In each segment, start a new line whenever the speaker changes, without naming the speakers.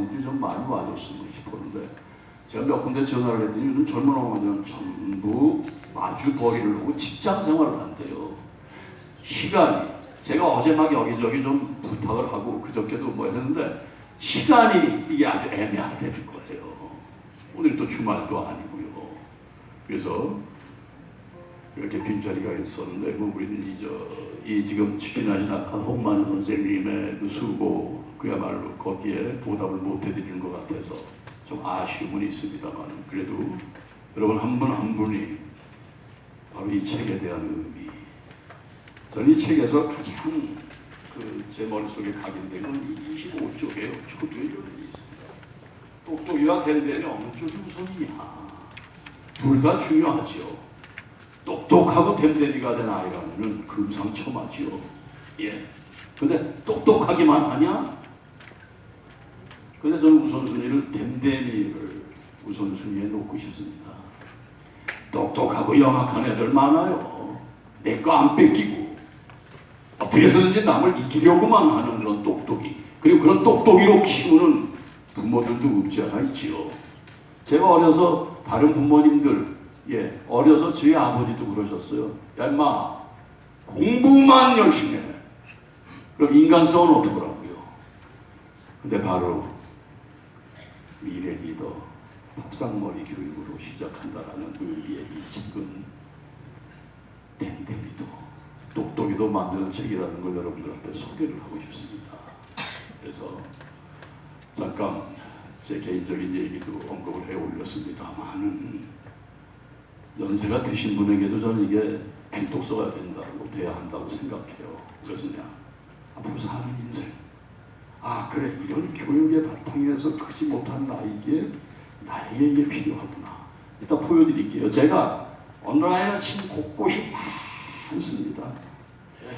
어머니들이 좀 많이 와줬으면 싶었는데 제가 몇 군데 전화를 했더니 요즘 젊은 어머니는 전부 마주 거리를 하고 직장 생활을 한대요. 시간이 제가 어제 막 여기저기 좀 부탁을 하고 그저께도 뭐 했는데 시간이 이게 아주 애매하다는 거예요. 오늘 또 주말도 아니고요. 그래서 이렇게 빈자리가 있었는데 뭐 우리는 이저이 지금 추진하신 아까 홍만 선생님의 그 수고 그야말로 거기에 보답을 못 해드리는 것 같아서 좀 아쉬움은 있습니다만 그래도 여러분 한 분한 분이 바로 이 책에 대한 의미 저는 이 책에서 가장 그 제 머릿속에 각인된 건 25쪽이에요. 초두에 이런 게 있습니다. 똑똑이와 댐댐이 어느 쪽이 우선이냐 둘 다 중요하죠. 똑똑하고 댐댐이가 된 아이라면 금상첨화지요. 예. 근데 똑똑하기만 하냐? 근데 저는 우선순위를 댐댐이를 우선순위에 놓고 싶습니다. 똑똑하고 영악한 애들 많아요. 내 거 안 뺏기고 어떻게 해서든지 남을 이기려고만 하는 그런 똑똑이 그리고 그런 똑똑이로 키우는 부모들도 없지 않아 있지요. 제가 어려서 다른 부모님들 예 어려서 저희 아버지도 그러셨어요. 야 임마 공부만 열심히 해. 그럼 인간성은 어떡하라고요? 근데 바로 미래 리더 밥상머리 교육으로 시작한다라는 의미의 이 책은 댐댐이도 똑똑이도 만드는 책이라는 걸 여러분들한테 소개를 하고 싶습니다. 그래서 잠깐 제 개인적인 얘기도 언급을 해 올렸습니다만은 연세가 드신 분에게도 저는 이게 필독서가 된다고 돼야 한다고 생각해요. 그냥 앞으로 사는 인생 아 그래 이런 교육의 바탕에서 크지 못한 나에게 나에게 이게 필요하구나. 이따 보여드릴게요. 제가 온라인에 침 곳곳이 많습니다. 예.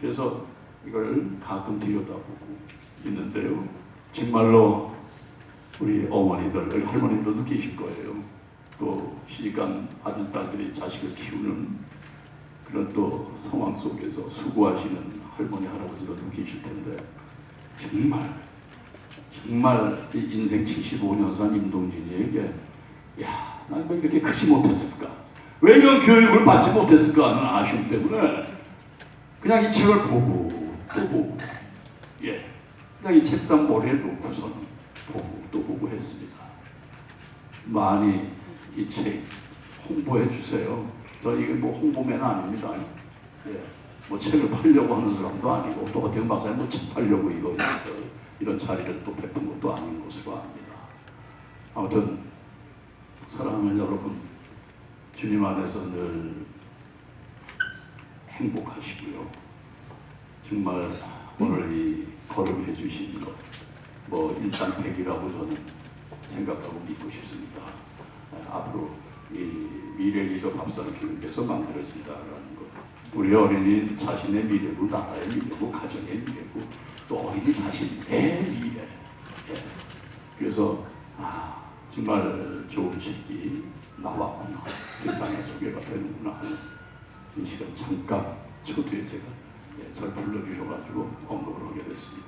그래서 이걸 가끔 들여다보고 있는데요. 정말로 우리 어머니들, 할머니들도 계실 거예요. 또 시집간 아들, 딸들이 자식을 키우는 그런 또 상황 속에서 수고하시는 할머니, 할아버지들도 계실 텐데 정말 정말 이 인생 75년 산 임동진이에게 야, 난 왜 이렇게 크지 못했을까? 왜 이런 교육을 받지 못했을까 하는 아쉬움 때문에 그냥 이 책을 보고 또 보고 예, 그냥 이 책상 모래에 놓고선 보고 또 보고 했습니다. 많이 이 책 홍보해 주세요. 저 이게 뭐 홍보맨 아닙니다. 예, 뭐 책을 팔려고 하는 사람도 아니고 또 어떻게 박사님 뭐책 팔려고 이거 이런 자리를 또 베푼 것도 아닌 것으로 압니다. 아무튼 사랑하는 여러분 주님 안에서 늘 행복하시고요. 정말 오늘 이 걸음해 주신 것, 뭐 일단 백이라고 저는 생각하고 믿고 싶습니다. 아, 앞으로 이 미래 리더 밥상 교육에서 만들어진다라는 것. 우리 어린이 자신의 미래고 나라의 미래고 가정의 미래고 또 어린이 자신의 미래. 예. 그래서 아 정말 좋은 책이 나왔구나 세상에 소개가 되는구나 이 시간 잠깐 초두에 제가 예, 절 불러주셔가지고 언급을 하게 됐습니다.